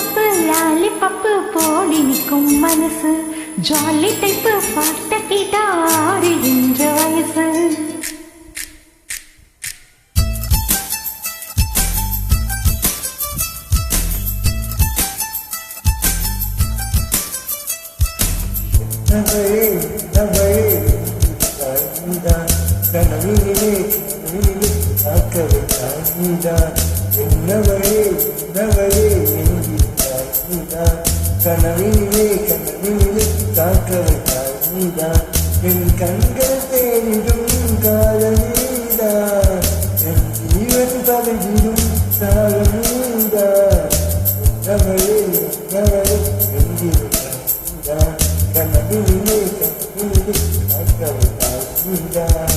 Lollipop போடி நிற்கும் மனசு. Jolly type பாட்ட கேட்டா ஆடுகின்ற வயசு. நகரே நகரே என்னவரே என்னவரே நீதான் கனவினிலே கனவினிலே காக்கவை நீதான் என் கண்கள் தேனிடும் காலம் நீதான் என் ஜீவன் தலையிடும் காலம் நீதான் என்னவரே என்னவரே என்கிறாய் நீதான் கனவினிலே கனவினிலே காக்கவை நீதான்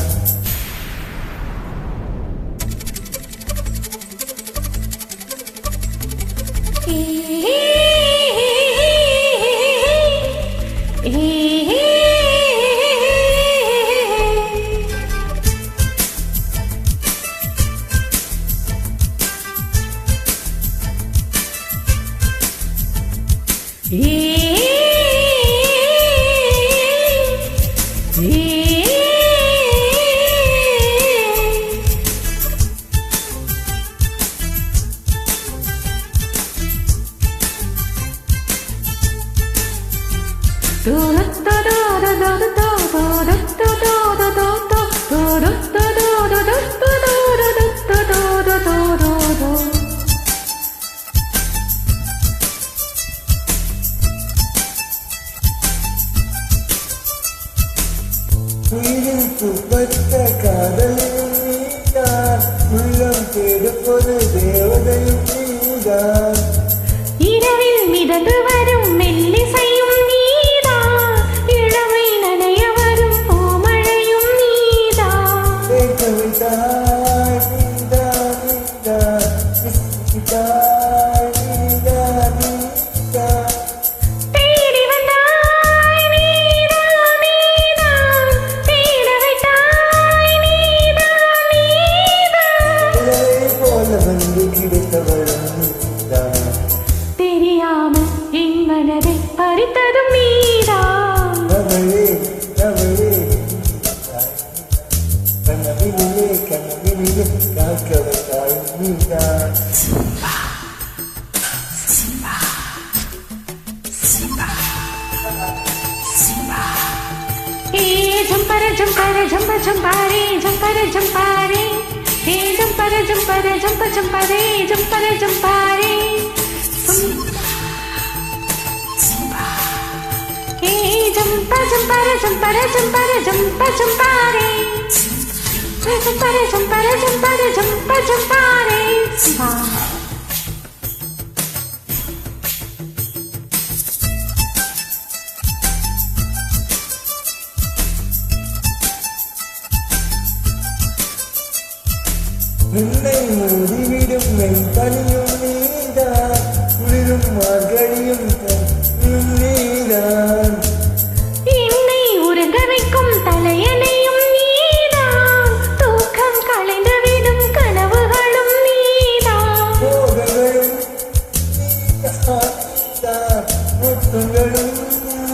E துப்பத்த காதலில் நீதான் உள்ளம் தேடுப்பது தேவதையும் நீதான் இரவில் மிதந்து வரும் கனவிலே கனவிலே காக்கவிட்டாய் நீதான் ஏ ஜம்பர ஜம்பர ஜம்ப ஜம்பாரே ஜம்பர ஜம்பாரே ஏ ஜம்பர ஜம்பர ஜம்ப ஜம்பரே ஜம்பர ஜம்பாரே ஏ ஜம்ப ஜம்பர ஜம்பர ஜம்பர ஜம்ப ஜம்பாரே ஏ ஜம்பர ஜம்பர ஜம்பர ஜம்ப ஜம்பாரே வா நின்னை மூடிவிடும் என் பணியும் நீதான் குளிரும் மார்கழியும் தனியும் நீதான் என்னை உறங்க வைக்கும் தலையணையும் நீதான்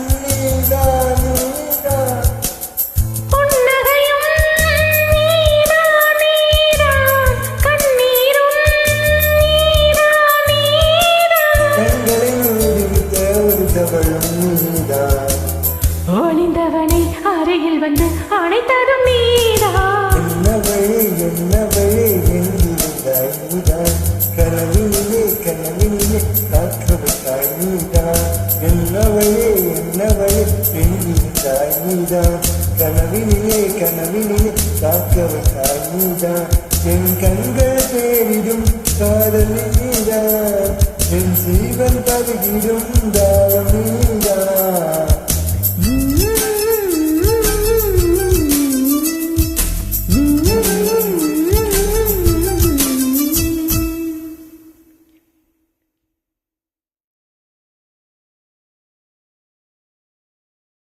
ஒளிந்தவனை அருகில் வந்து அணைத்ததும் நீதான் என்னவளே என்னவளே எங்கிருந்தாய் நீதான் கனவினிலே கனவினிலே காக்கவிட்டாய் நீதான் நீதான் கனவினிலே கனவினிலே காக்கவிட்டாய் நீதான் என் கண்கள் தேடிடும் காதல் நீதான் என் சீவன் பருகிடும் தாரம் நீதான்